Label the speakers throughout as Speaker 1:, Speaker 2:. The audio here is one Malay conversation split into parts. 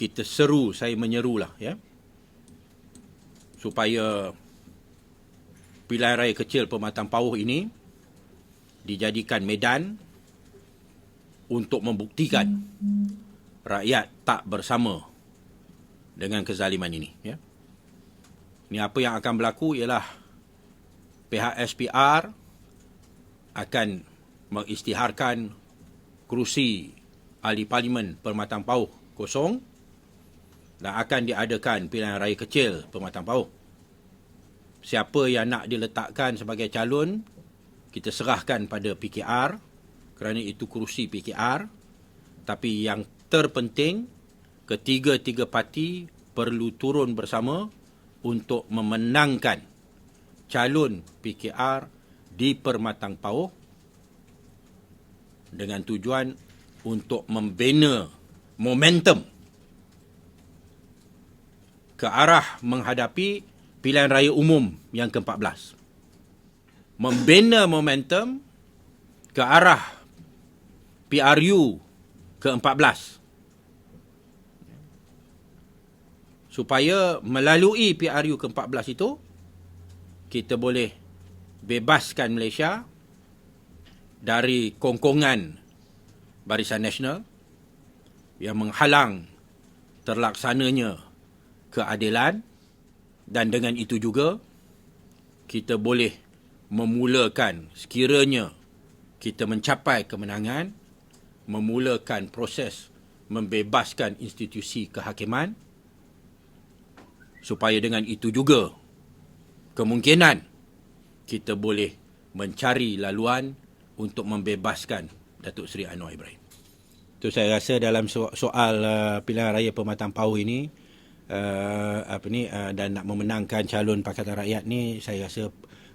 Speaker 1: kita seru, saya menyerulah ya. Supaya pilihan raya kecil Pematang Pauh ini dijadikan medan untuk membuktikan rakyat tak bersama dengan kezaliman ini ya. Ini apa yang akan berlaku ialah pihak SPR akan mengistiharkan kerusi ahli parlimen Permatang Pauh kosong dan akan diadakan pilihan raya kecil Pematang Pauh. Siapa yang nak diletakkan sebagai calon, kita serahkan pada PKR kerana itu kerusi PKR. Tapi yang terpenting, ketiga-tiga parti perlu turun bersama untuk memenangkan calon PKR di Permatang Pauh dengan tujuan untuk membina momentum ke arah menghadapi pilihan raya umum yang ke-14. Membina momentum ke arah PRU ke-14. Supaya melalui PRU ke-14 itu, kita boleh bebaskan Malaysia dari kongkongan Barisan Nasional yang menghalang terlaksananya keadilan dan dengan itu juga kita boleh memulakan sekiranya kita mencapai kemenangan memulakan proses membebaskan institusi kehakiman supaya dengan itu juga kemungkinan kita boleh mencari laluan untuk membebaskan Datuk Seri Anwar Ibrahim. Itu saya rasa dalam soal uh, pilihan raya pematang pauh ini uh, apa ni uh, dan nak memenangkan calon Pakatan Rakyat ni saya rasa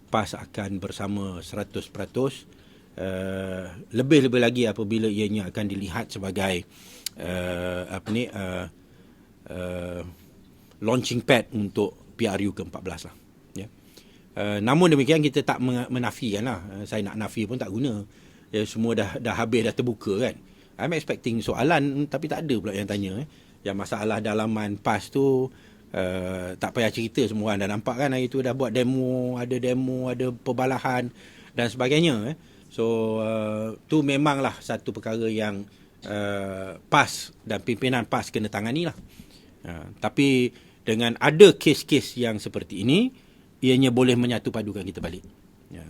Speaker 1: PAS akan bersama 100%. Uh, lebih-lebih lagi apabila ianya akan dilihat sebagai uh, apa ni uh, uh, launching pad untuk PRU ke-14 lah. Ya. Uh, namun demikian kita tak menafikan lah. Uh, saya nak nafi pun tak guna. Ya, semua dah dah habis dah terbuka kan. I'm expecting soalan tapi tak ada pula yang tanya. Eh yang masalah dalaman PAS tu uh, tak payah cerita semua orang dah nampak kan hari tu dah buat demo ada demo ada perbalahan dan sebagainya eh. so uh, tu memanglah satu perkara yang uh, PAS dan pimpinan PAS kena tangani lah uh, tapi dengan ada kes-kes yang seperti ini ianya boleh menyatu padukan kita balik ya.